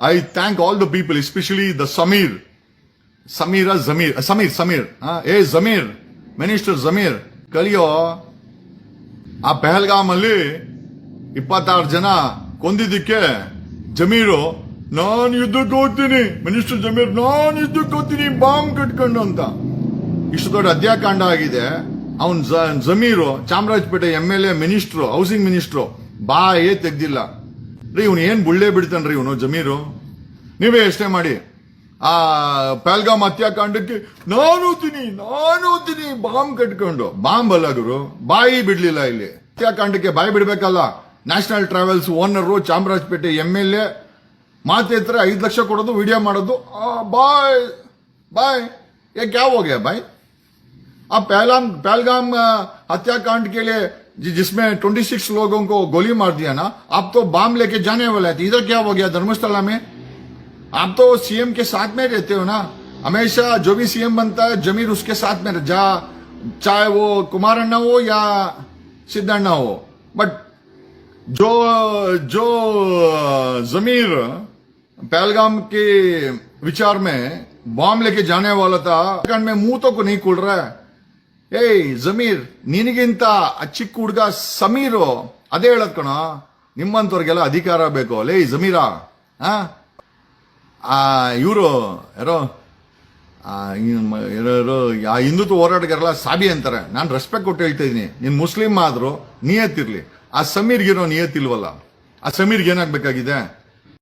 I thank all the people the the Sameer Zamir. Zameer Sameer Sameer Uh, ಏ Zameer Minister Zameer ಕಲಿಯೋ ಆ ಪಹಲ್ಗಾಮ್ ಅಲ್ಲಿ ಇಪ್ಪತ್ತಾರು ಜನ ಕೊಂದಿದ್ದಕ್ಕೆ ಜಮೀರು ನಾನ್ ಯುದ್ಧಕ್ಕೆ ಹೋಗ್ತೀನಿ ಮಿನಿಸ್ಟರ್ ಜಮೀರ್ ನಾನ್ ಯುದ್ಧಕ್ಕೆ ಹೋಗ್ತೀನಿ ಬಾಂಬ್ ಕಟ್ಕೊಂಡು ಅಂತ ಇಷ್ಟು ದೊಡ್ಡ ಹತ್ಯಾಕಾಂಡ ಆಗಿದೆ ಅವನ್ Zameer Chamarajpet M L A minister housing minister ಬಾಯೇ ತೆಗ್ದಿಲ್ಲ ರೀ, ಇವನು ಏನು ಬುಳ್ಳೆ ಬಿಡ್ತಾನ್ರಿ ಇವನು, ಜಮೀರು? ನೀವೇ ಎಷ್ಟೇ ಮಾಡಿ. ಆ ಪ್ಯಾಲ್ಗಾಮ್ ಹತ್ಯಾಕಾಂಡಕ್ಕೆ ನಾನು ತಿನಿ ನಾನು ತಿನಿ ಬಾಂಬ್ ಕಟ್ಕೊಂಡು. ಬಾಂಬ್ ಅಲ್ಲ ಗುರು, ಬಾಯಿ ಬಿಡ್ಲಿಲ್ಲ ಇಲ್ಲಿ. ಹತ್ಯಾಕಾಂಡಕ್ಕೆ ಬಾಯಿ ಬಿಡ್ಬೇಕಲ್ಲ. National travels owner Chamarajpet M L A ಮಾತೇತ್ರ ಐದು ಲಕ್ಷ ಕೊಡೋದು, ವಿಡಿಯೋ ಮಾಡೋದು ಬಾಯ್ ಬಾಯ್. ಯಾಕೆ ಯಾವ ಹೋಗ್ಯ ಬಾಯ್? ಆ ಪ್ಯಾಲಾಮ್ ಪ್ಯಾಲ್ಗಾಮ್ ಹತ್ಯಾಕಾಂಡ್ ಕೇಳಿ जि- जिसमें 26 लोगों को गोली मार दिया ना, आप तो बाम लेके जाने वाले थे इधर क्या हो गया धर्मस्थला में? आप तो सीएम के साथ में रहते हो ना। हमेशा जो भी सीएम बनता है, जमीर उसके साथ में जा, चाहे वो कुमार अन्ना हो या सिद्धण्णा हो। बट जो जो, जमीर पहलगाम के विचार में बॉम्ब लेके जाने वाला था में मुँह तो को नहीं खुल रहा है। ಏಯ್, ಜಮೀರ್, ನಿನಗಿಂತ ಆ ಚಿಕ್ಕ ಹುಡುಗ ಸಮೀರು, ಅದೇ ಹೇಳದ್ ಕಣ. ನಿಮ್ಮಂತವ್ರಿಗೆಲ್ಲ ಅಧಿಕಾರ ಬೇಕು. ಲೇ, ಜಮೀರಾ. ಆ? ಇವರು, ಯಾರೋ ಯಾರೋ ಆ ಹಿಂದುತ್ವ ಹೋರಾಟಗಾರಲ್ಲ ಸಾಬಿ ಅಂತಾರೆ. ನಾನು ರೆಸ್ಪೆಕ್ಟ್ ಕೊಟ್ಟು ಹೇಳ್ತಾ ಇದ್ದೀನಿ ನೀನು ಮುಸ್ಲಿಂ ಆದರೂ ನಿಯತ್ತಿರಲಿ. ಆ ಸಮೀರ್ಗಿರೋ ನಿಯತ್ತಿಲ್ವಲ್ಲ. ಆ ಸಮೀರ್ಗೆ ಏನಾಗ್ಬೇಕಾಗಿದೆ?